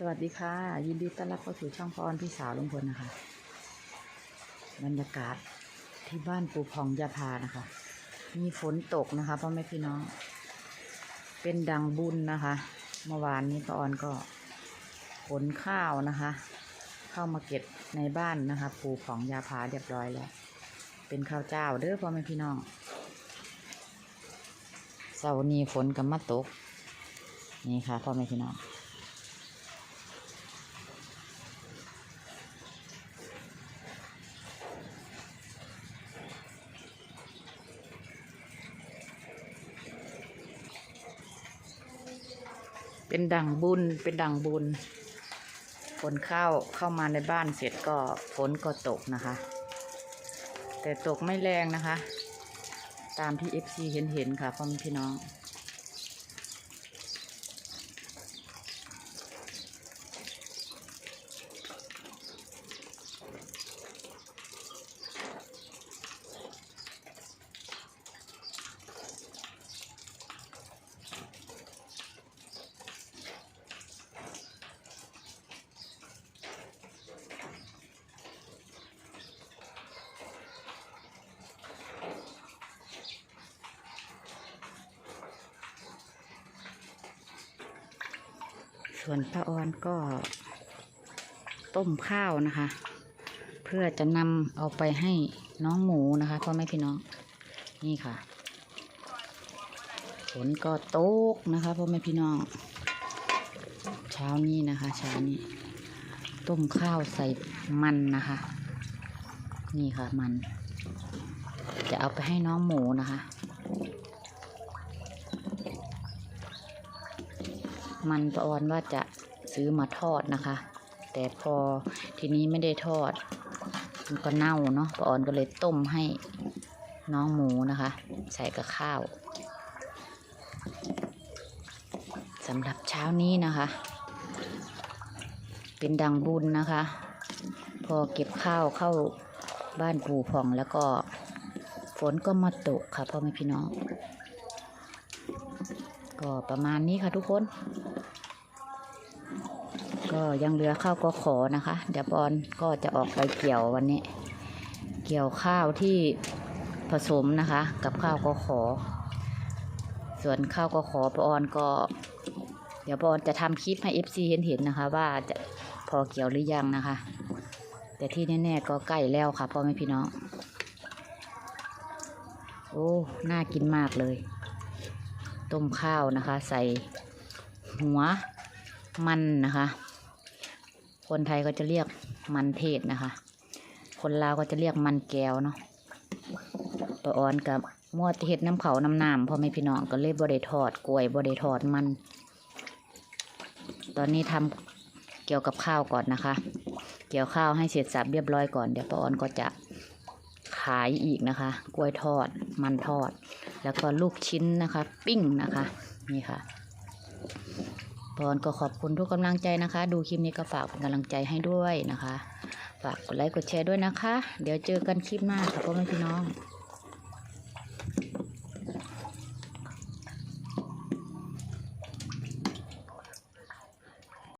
สวัสดีค่ะ ยินดีต้อนรับเข้าสู่ช่องพรพี่สาวลุงพลนะคะ บรรยากาศที่บ้านปูพองยาพานะคะ มีฝนตกนะคะพ่อแม่พี่น้อง เป็นดังบุญนะคะ เมื่อวานนี้ป้าออนก็ขนข้าวนะคะ เข้ามาเก็บในบ้านนะคะปูพองยาพาเรียบร้อยแล้ว เป็นข้าวเจ้าเด้อพ่อแม่พี่น้องเสาร์นี้ฝนกับมาตก นี่ค่ะพ่อแม่พี่น้อง เป็นดังบุญ เป็นดังบุญ ฝนเข้าเข้ามาในบ้านเสร็จก็ฝนก็ตกนะคะ แต่ตกไม่แรงนะคะ ตามที่เอฟซีเห็นเห็นค่ะพ่อแม่พี่น้อง ส่วนป้าออนก็ต้มข้าวนะคะ เพื่อจะนำเอาไปให้น้องหมูนะคะพ่อแม่พี่น้องนี่ค่ะฝนก็ตกนะคะพ่อแม่พี่น้อง เช้านี้นะคะเช้านี้ต้มข้าวใส่มันนะคะ นี่ค่ะมัน จะเอาไปให้น้องหมูนะคะ มันประออนว่าจะซื้อมาทอดนะคะ แต่พอทีนี้ไม่ได้ทอด มันก็เน่าเนาะประออนก็เลยต้มให้น้องหมูนะคะ ใส่กับข้าวสำหรับเช้านี้นะคะ เป็นดังบุญนะคะ พอเก็บข้าวเข้าบ้านปู่ผ่องแล้วก็ฝนก็มาตกค่ะพ่อแม่พี่น้อง ก็ประมาณนี้ค่ะทุกคน ก็ยังเหลือข้าวก็ขอนะคะ เดี๋ยวปอนก็จะออกไปเกี่ยววันนี้ เกี่ยวข้าวที่ผสมนะคะ กับข้าวก็ขอ ส่วนข้าวก็ขอปอนก็ เดี๋ยวปอนจะทำคลิปให้ FC เห็นเห็นนะคะ ว่าจะพอเกี่ยวหรือยังนะคะ แต่ที่แน่ๆก็ใกล้แล้วค่ะพ่อแม่พี่น้องโอ้ น่ากินมากเลย ต้มข้าวนะคะ ใส่หัวมันนะคะ คนไทยก็จะเรียกมันเทศนะคะ คนลาวก็จะเรียกมันแก้วเนาะปะออนกับมั่วเห็ดน้ำเขาน้ำน้ำพ่อแม่พี่น้องก็เลยบริทอดกล้วยบริทอดมัน ตอนนี้ทำเกี่ยวกับข้าวก่อนนะคะ เกี่ยวข้าวให้เสร็จสับเรียบร้อยก่อนเดี๋ยวปะออนก็จะขายอีกนะคะ กล้วยทอดมันทอด แล้วก็ลูกชิ้นนะคะ ปิ้งนะคะนี่ค่ะปอนก็ขอบคุณทุกกำลังใจนะคะ ดูคลิปนี้ก็ฝากเป็นกำลังใจให้ด้วยนะคะ ฝากกดไลค์กดแชร์ด้วยนะคะ เดี๋ยวเจอกันคลิปหน้าค่ะพ่อแม่พี่น้อง